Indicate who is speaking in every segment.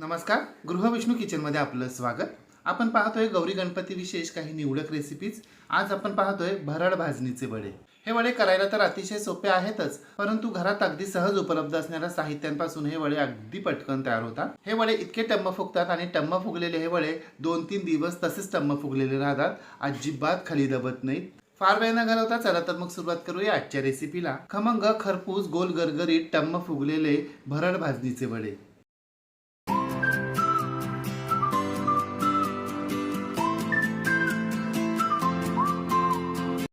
Speaker 1: नमस्कार गृहविष्णू किचनमध्ये आपलं स्वागत. आपण पाहतोय गौरी गणपती विशेष काही निवडक रेसिपीज आज आपण पाहतोय भरड भाजणीचे वडे. हे वडे करायला तर अतिशय सोपे आहेतच परंतु घरात अगदी सहज उपलब्ध असणाऱ्या साहित्यांपासून हे वडे अगदी पटकन तयार होतात. हे वडे इतके टम्म फुगतात आणि टम्म फुगलेले हे वडे दोन तीन दिवस तसेच टम्म फुगलेले राहतात. अजिबात खाली दबत नाहीत. फार वेळ न घालवता चला तर मग सुरुवात करूया आजच्या रेसिपीला खमंग खरपूस गोल गरगरीत टम्म फुगलेले भरड भाजणीचे वडे.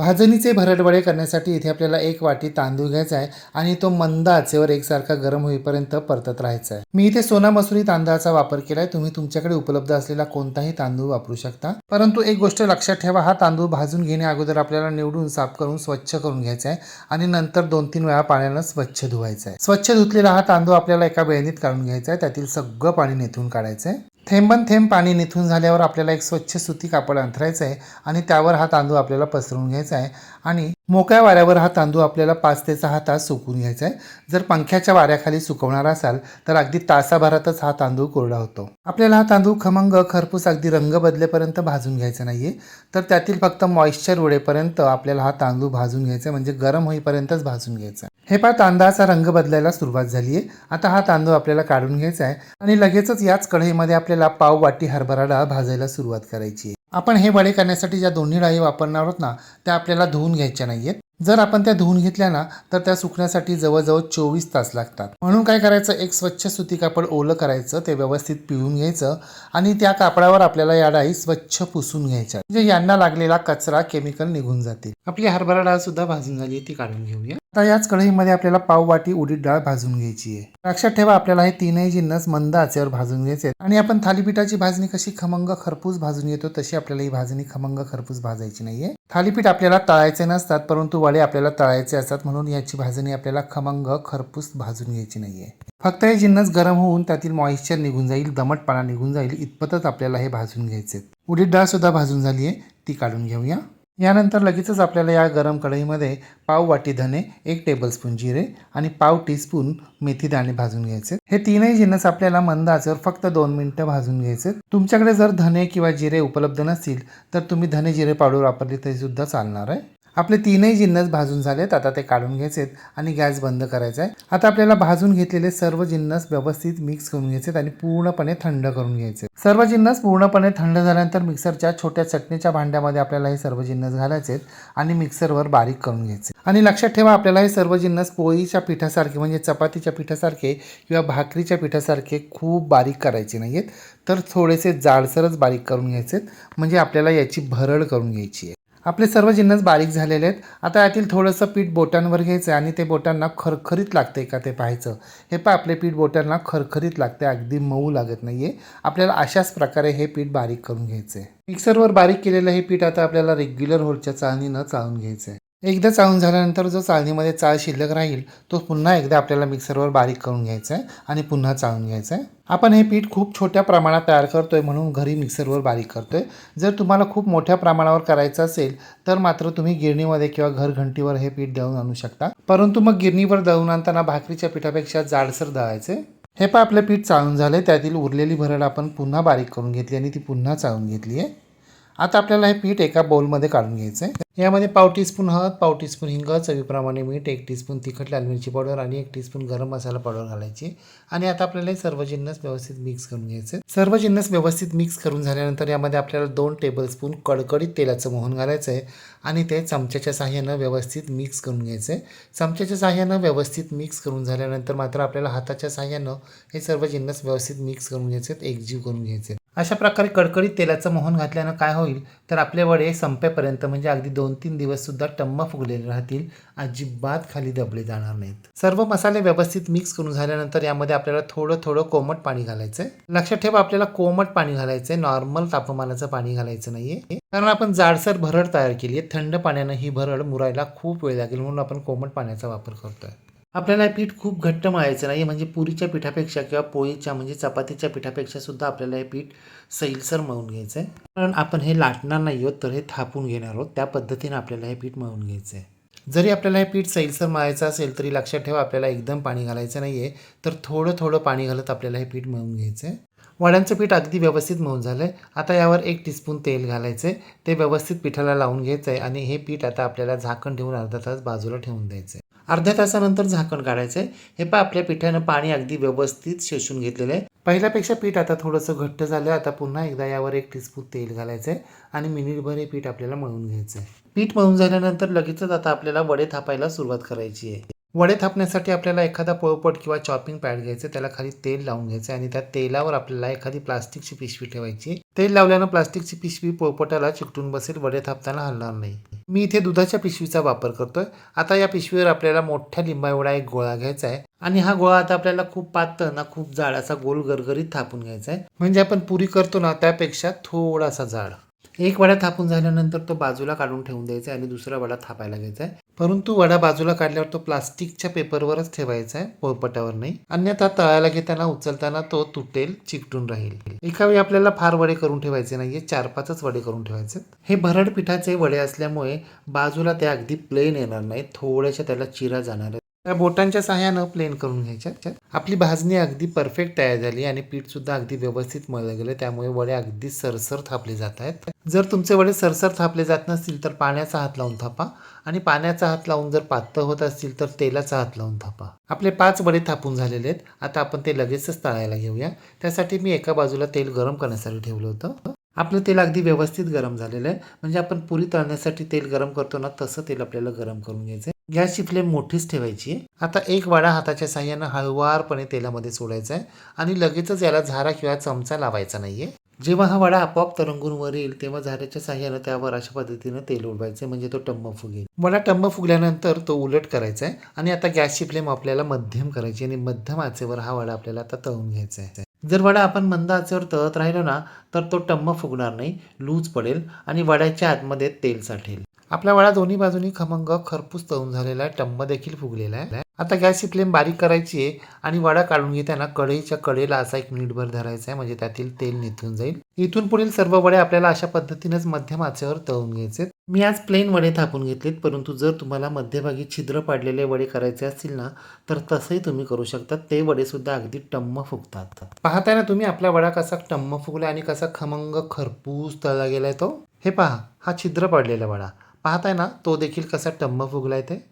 Speaker 1: भाजणीचे भरडवडे करण्यासाठी इथे आपल्याला एक वाटी तांदूळ घ्यायचा आहे आणि तो मंद आचेवर एकसारखा गरम होईपर्यंत परतत राहायचा आहे. मी इथे सोना मसुरी तांदळाचा वापर केलाय. तुम्ही तुमच्याकडे उपलब्ध असलेला कोणताही तांदूळ वापरू शकता. परंतु एक गोष्ट लक्षात ठेवा हा तांदूळ भाजून घेण्या अगोदर आपल्याला निवडून साफ करून स्वच्छ करून घ्यायचा आहे आणि नंतर दोन तीन वेळा पाण्यानं स्वच्छ धुवायचा आहे. स्वच्छ धुतलेला हा तांदूळ आपल्याला एका बेळणीत काढून घ्यायचा आहे. त्यातील सगळं पाणी नेथून काढायचं आहे. थेंबन थेंब पाणी निथून झाल्यावर आपल्याला एक स्वच्छ सुती कापड अंथरायचं आहे आणि त्यावर हा तांदूळ आपल्याला पसरवून घ्यायचा आहे आणि मोकळ्या वाऱ्यावर हा तांदूळ आपल्याला पाच ते सहा तास सुकून घ्यायचा आहे. जर पंख्याच्या वाऱ्याखाली सुकवणार असाल तर अगदी तासाभरातच हा तांदूळ कोरडा होतो. आपल्याला हा तांदूळ खमंग खरपूस अगदी रंग बदलेपर्यंत भाजून घ्यायचा नाहीये. तर त्यातील फक्त मॉइश्चर उडेपर्यंत आपल्याला हा तांदूळ भाजून घ्यायचा आहे, म्हणजे गरम होईपर्यंतच भाजून घ्यायचा आहे. हे पहा तांदळाचा रंग बदलायला सुरुवात झाली आहे. आता हा तांदूळ आपल्याला काढून घ्यायचा आहे आणि लगेचच याच कढईमध्ये आपल्याला पाव वाटी हरभरा डाळ भाजायला सुरुवात करायची आहे. आपण हे वडे करण्यासाठी ज्या दोन्ही डाळी वापरणार आहोत ना त्या आपल्याला धुवून घ्यायच्या नाहीयेत. जर आपण त्या धुवून घेतल्या ना तर त्या सुकण्यासाठी जवळजवळ चोवीस तास लागतात. म्हणून काय करायचं? एक स्वच्छ सुती कापड ओलं करायचं ते व्यवस्थित पिळून घ्यायचं आणि त्या कापडावर आपल्याला या डाळी स्वच्छ पुसून घ्यायच्या. म्हणजे यांना लागलेला कचरा केमिकल निघून जातील. आपली हरभरा डाळ सुद्धा भाजून झाली ती काढून घेऊया. आता याच कढईमध्ये आपल्याला पाव वाटी उडीद डाळ भाजून घ्यायची आहे. लक्षात ठेवा आपल्याला हे तीनही जिन्नस मंद आचेवर भाजून घ्यायचे आणि आपण थालीपीठाची भाजणी कशी? खमंग खरपूस भाजून घेतो तशी आपल्याला ही भाजणी खमंग खरपूस भाजायची नाहीये. थालीपीठ आपल्याला तळायचे नसतात परंतु वडे आपल्याला तळायचे असतात म्हणून याची भाजणी आपल्याला खमंग खरपूस भाजून घ्यायची नाहीये. फक्त हे जिन्नस गरम होऊन त्यातील मॉइश्चर निघून जाईल दमटपणा निघून जाईल इतपतच आपल्याला हे भाजून घ्यायचे उडीद डाळ सुद्धा भाजून झाली आहे ती काढून घेऊया. यानंतर लगेचच आपल्याला या गरम कढईमध्ये पाव वाटी धने एक टेबलस्पून जिरे आणि पाव टीस्पून मेथी दाणे भाजून घ्यायचे. हे तीनही जिन्नस आपल्याला मंद आचेवर फक्त दोन मिनटं भाजून घ्यायचे तुमच्याकडे जर धने किंवा जिरे उपलब्ध नसतील तर तुम्ही धने जिरे पावडर वापरली तरी सुद्धा चालणार आहे. आपले तीनही जिन्नस भाजून झालेत आता ते काढून घ्यायचेत आणि गॅस बंद करायचा आहे. आता आपल्याला भाजून घेतलेले सर्व जिन्नस व्यवस्थित मिक्स करून घ्यायचेत आणि पूर्णपणे थंड करून घ्यायचे. सर्व जिन्नस पूर्णपणे थंड झाल्यानंतर मिक्सरच्या छोट्या चटणीच्या भांड्यामध्ये आपल्याला हे सर्व जिन्नस घालायचे आणि मिक्सरवर बारीक करून घ्यायचे. आणि लक्षात ठेवा आपल्याला हे सर्व जिन्नस पोळीच्या पिठासारखे म्हणजे चपातीच्या पिठासारखे किंवा भाकरीच्या पिठासारखे खूप बारीक करायचे नाहीयेत. तर थोडेसे जाडसरच बारीक करून घ्यायचे म्हणजे आपल्याला याची भरड करून घ्यायची आहे. आपले सर्व जिन्नस बारीक झालेले आहेत. आता यातील थोडंसं पीठ बोटांवर घ्यायचं आणि ते बोटांना खरखरीत लागते का ते पाहायचं. हे पहा आपले पीठ बोटांना खरखरीत लागते अगदी मऊ लागत नाही आहे आपल्याला अशाच प्रकारे हे पीठ बारीक करून घ्यायचं आहे मिक्सरवर बारीक केलेलं हे पीठ आता आपल्याला रेग्युलर होलच्या चाळणीनं चाळून घ्यायचं आहे एकदा चाळून झाल्यानंतर जो चाळणीमध्ये चाळ शिल्लक राहील तो पुन्हा एकदा आपल्याला मिक्सरवर बारीक करून घ्यायचा आहे आणि पुन्हा चाळून घ्यायचा आहे. आपण हे पीठ खूप छोट्या प्रमाणात तयार करतो आहे म्हणून घरी मिक्सरवर बारीक करतो आहे जर तुम्हाला खूप मोठ्या प्रमाणावर करायचं असेल तर मात्र तुम्ही गिरणीमध्ये किंवा घरघंटीवर हे पीठ दळून आणू शकता. परंतु मग गिरणीवर दळून आणताना भाकरीच्या पिठापेक्षा जाडसर दळायचे. हे पण आपलं पीठ चाळून झालं त्यातील उरलेली भरड आपण पुन्हा बारीक करून घेतली आणि ती पुन्हा चाळून घेतली आहे. आता आपल्याला हे पीठ एका बाउलमध्ये काढून घ्यायचं आहे यामध्ये पाव टीस्पून हळद पाव टीस्पून हिंग चवीप्रमाणे मीठ एक टीस्पून तिखट लाल मिरची पावडर आणि एक टीस्पून गरम मसाला पावडर घालायची. आणि आता आपल्याला हे सर्व जिन्नस व्यवस्थित मिक्स करून घ्यायचे. सर्व जिन्नस व्यवस्थित मिक्स करून झाल्यानंतर यामध्ये आपल्याला दोन टेबलस्पून कडकडीत तेलाचं मोहन घालायचं आहे आणि ते चमच्याच्या साह्यानं व्यवस्थित मिक्स करून घ्यायचं आहे चमच्याच्या साह्यानं व्यवस्थित मिक्स करून झाल्यानंतर मात्र आपल्याला हाताच्या साह्यानं हे सर्व जिन्नस व्यवस्थित मिक्स करून घ्यायचे आहेत एकजीव करून घ्यायचे अशा प्रकारे कडकडीत तेलाचं मोहन घातल्यानं काय होईल? तर आपले वडे संपेपर्यंत म्हणजे अगदी दोन तीन दिवस सुद्धा टम्म फुगलेले राहतील. अजिबात खाली दबले जाणार नाहीत. सर्व मसाले व्यवस्थित मिक्स करून झाल्यानंतर यामध्ये आपल्याला थोडं थोडं कोमट पाणी घालायचं आहे लक्षात ठेवा आपल्याला कोमट पाणी घालायचं आहे नॉर्मल तापमानाचं पाणी घालायचं नाहीये. कारण आपण जाडसर भरड तयार केली आहे थंड पाण्यानं ही भरड मुरायला खूप वेळ लागेल. म्हणून आपण कोमट पाण्याचा वापर करतोय. आपल्याला हे पीठ खूप घट्ट मळायचं नाही म्हणजे पुरीच्या पिठापेक्षा किंवा पोळीच्या म्हणजे चपातीच्या पिठापेक्षा सुद्धा आपल्याला हे पीठ सैलसर मळून घ्यायचं आहे कारण आपण हे लाटणार नाही आहोत तर हे थापून घेणार आहोत. त्या पद्धतीने आपल्याला हे पीठ मळून घ्यायचं आहे जरी आपल्याला हे पीठ सैलसर मळायचं असेल तरी लक्षात ठेवा आपल्याला एकदम पाणी घालायचं नाही आहे तर थोडं थोडं पाणी घालत आपल्याला हे पीठ मळून घ्यायचं आहे वड्यांचं पीठ अगदी व्यवस्थित मळून झालं आहे आता यावर एक टीस्पून तेल घालायचं आहे ते व्यवस्थित पिठाला लावून घ्यायचं आहे आणि हे पीठ आता आपल्याला झाकण ठेवून अर्धा तास बाजूला ठेवून द्यायचं आहे अर्ध्या तासानंतर झाकण काढायचं आहे हे पहा आपल्या पिठानं पाणी अगदी व्यवस्थित शोषून घेतलेलं आहे. पहिल्यापेक्षा पीठ आता थोडंसं घट्ट झालं आता पुन्हा एकदा यावर एक टीस्पून तेल घालायचं आहे आणि मिनिटभर हे पीठ आपल्याला मळून घ्यायचं आहे पीठ मळून झाल्यानंतर लगेचच आता आपल्याला वडे थापायला सुरुवात करायची आहे. वडे थापण्यासाठी आपल्याला एखादा पोळपट किंवा चॉपिंग पॅड घ्यायचं त्याला खाली तेल लावून घ्यायचं आणि त्या तेलावर आपल्याला एखादी प्लास्टिकची पिशवी ठेवायची तेल लावल्यानं प्लास्टिकची पिशवी पोळपटाला चिकटून बसेल वडे थापताना हलणार नाही. मी इथे दुधाच्या पिशवीचा वापर करतोय. आता या पिशवीवर आपल्याला मोठ्या लिंबा एवढा एक गोळा घ्यायचा आहे. आणि हा गोळा आता आपल्याला खूप पातळ ना खूप जाड असा गोल गरगरीत थापून घ्यायचा आहे. म्हणजे आपण पुरी करतो ना त्यापेक्षा थोडासा जाड. एक वडा थापून झाल्यानंतर तो बाजूला काढून ठेवून द्यायचा आहे आणि दुसरा वडा थापायला घ्यायचा आहे. परंतु वडा बाजूला काढल्यावर तो प्लास्टिकच्या पेपरवरच ठेवायचा आहे पोळपटावर नाही. अन्यथा तळायला घेताना उचलताना तो तुटेल चिकटून राहील. एका वेळी आपल्याला फार वडे करून ठेवायचे नाहीये चार पाचच वडे करून ठेवायचे हे भरड पिठाचे वडे असल्यामुळे बाजूला ते अगदी प्लेन येणार नाही थोड्याशा त्याला चिरा जाणार आहे त्या बोटांच्या सहाय्यानं प्लेन करून घ्यायच्या. आपली भाजणी अगदी परफेक्ट तयार झाली आणि पीठ सुद्धा अगदी व्यवस्थित मळलं गेलं. त्यामुळे वडे अगदी सरसर थापले जात आहेत. जर तुमचे वडे सरसर थापले जात नसतील तर पाण्याचा हात लावून थापा आणि पाण्याचा हात लावून जर पातळ होत असतील तर तेलाचा हात लावून थापा. आपले पाच वडे थापून झालेले आहेत. आता आपण ते लगेचच तळायला घेऊया. त्यासाठी मी एका बाजूला तेल गरम करण्यासाठी ठेवलं होतं. आपलं तेल अगदी व्यवस्थित गरम झालेलं आहे. म्हणजे आपण पुरी तळण्यासाठी तेल गरम करतो ना तसं तेल आपल्याला गरम करून घ्यायचं आहे. गॅसची फ्लेम मोठीच ठेवायची आहे. आता एक वाडा हाताच्या साह्यानं हळुवारपणे तेलामध्ये सोडायचा आहे आणि लगेचच याला झारा किंवा चमचा लावायचा नाहीये. जेव्हा हा वडा आपोआप तरंगून वर येईल तेव्हा झाऱ्याच्या साह्यानं त्यावर अशा पद्धतीनं तेल उडवायचं म्हणजे तो टम्म फुगेल. वडा टम्म फुगल्यानंतर तो उलट करायचा आहे आणि आता गॅसची फ्लेम आपल्याला मध्यम करायची आणि मध्यम आचेवर हा वडा आपल्याला आता तळून घ्यायचा आहे. जर वडा आपण मंद आचेवर तळत राहिलो ना तर तो टम्म फुगणार नाही लूज पडेल आणि वड्याच्या आतमध्ये तेल साठेल. आपल्या वडा दोन्ही बाजूनी खमंग खरपूस तळून झालेला आहे टम्म देखील फुगलेला आहे. आता गॅसची फ्लेम बारीक करायची आहे आणि वडा काढून घेताना कढईच्या कडेला असा एक मिनिटभर धरायचा आहे म्हणजे त्यातील तेल निथून जाईल. इथून पुढील सर्व वडे आपल्याला अशा पद्धतीनेच मध्यम आचेवर तळून घ्यायचे मी आज प्लेन वडे थापून घेतलेत परंतु जर तुम्हाला मध्यभागी छिद्र पाडलेले वडे करायचे असतील ना तर तसंही तुम्ही करू शकता. ते वडे सुद्धा अगदी टम्म फुगतात. पाहताय ना तुम्ही आपला वडा कसा टम्म फुगला आणि कसा खमंग खरपूस तळला गेलाय तो? हे पहा हा छिद्र पडलेला वडा. पाहताय ना तो देखील कसा टम्म फुगलाय ते?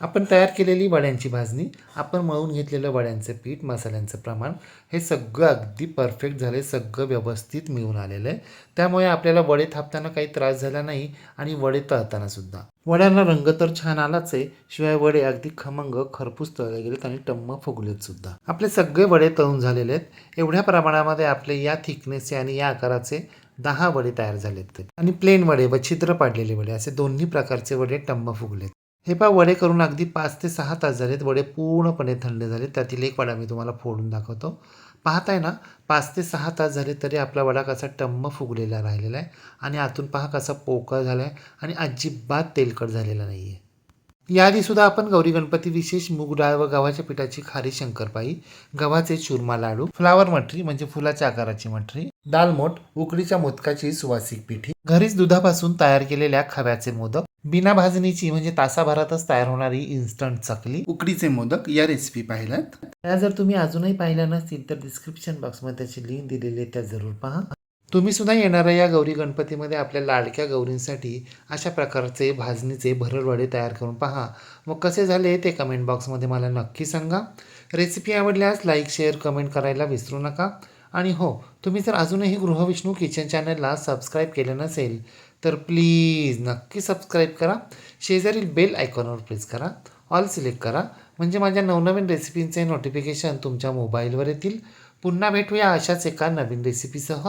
Speaker 1: आपण तयार केलेली वड्यांची भाजणी आपण मळून घेतलेलं वड्यांचं पीठ मसाल्यांचं प्रमाण हे सगळं अगदी परफेक्ट झाले सगळं व्यवस्थित मिळून आलेलं आहे त्यामुळे आपल्याला वडे थापताना काही त्रास झाला नाही आणि वडे तळताना सुद्धा. वड्यांना रंग तर छान आलाच आहे शिवाय वडे अगदी खमंग खरपूस तळले गेलेत आणि टम्म फुगलेत सुद्धा. आपले सगळे वडे तळून झालेले आहेत. एवढ्या प्रमाणामध्ये आपले या थिकनेसचे आणि या आकाराचे दहा वडे तयार झालेत आणि प्लेन वडे व छिद्र पाडलेले वडे असे दोन्ही प्रकारचे वडे टम्म फुगलेत. हे पहा वडे करून अगदी पाच ते सहा तास झालेत. वडे पूर्णपणे थंड झालेत. त्यातील एक वडा मी तुम्हाला फोडून दाखवतो. पाहताय ना पाच ते सहा तास झाले तरी आपला वडा कसा टम्म फुगलेला राहिलेला आहे. आणि आतून पहा कसा पोकळ झाला आहे आणि अजिबात तेलकट झालेला नाही आहे याआधी सुद्धा आपण गौरी गणपती विशेष मूग डाळ व गव्हाच्या पिठाची खारी शंकरपाई गव्हाचे चुरमा लाडू फ्लावर मठरी म्हणजे फुलाच्या आकाराची मठरी दालमोट उकडीच्या मोदकाची सुवासिक पिठी घरीच दुधापासून तयार केलेल्या खव्याचे मोदक बिना भाजणीची म्हणजे तासाभरातच तयार होणारी इन्स्टंट चकली उकडीचे मोदक या रेसिपी पाहिल्यात. त्या जर तुम्ही अजूनही पाहिल्या नसतील तर डिस्क्रिप्शन बॉक्समध्ये त्याची लिंक दिलेली आहे त्या जरूर पहा. तुम्ही सुद्धा येणाऱ्या या गौरी गणपतीमध्ये आपल्या लाडक्या गौरींसाठी. अशा प्रकारचे भाजणीचे भरडवडे तयार करून पहा. मग कसे झाले ते कमेंट बॉक्समध्ये मला नक्की सांगा. रेसिपी आवडल्यास लाईक शेअर कमेंट करायला विसरू नका. आणि हो तुम्ही जर अजूनही गृहविष्णू किचन चॅनलला सबस्क्राईब केलं नसेल तर प्लीज नक्की सबस्क्राईब करा. शेजारील बेल आयकॉनवर प्रेस करा. ऑल सिलेक्ट करा. म्हणजे माझ्या नवनवीन रेसिपींचे नोटिफिकेशन तुमच्या मोबाईलवर येतील. पुन्हा भेटूया अशाच एका नवीन रेसिपीसह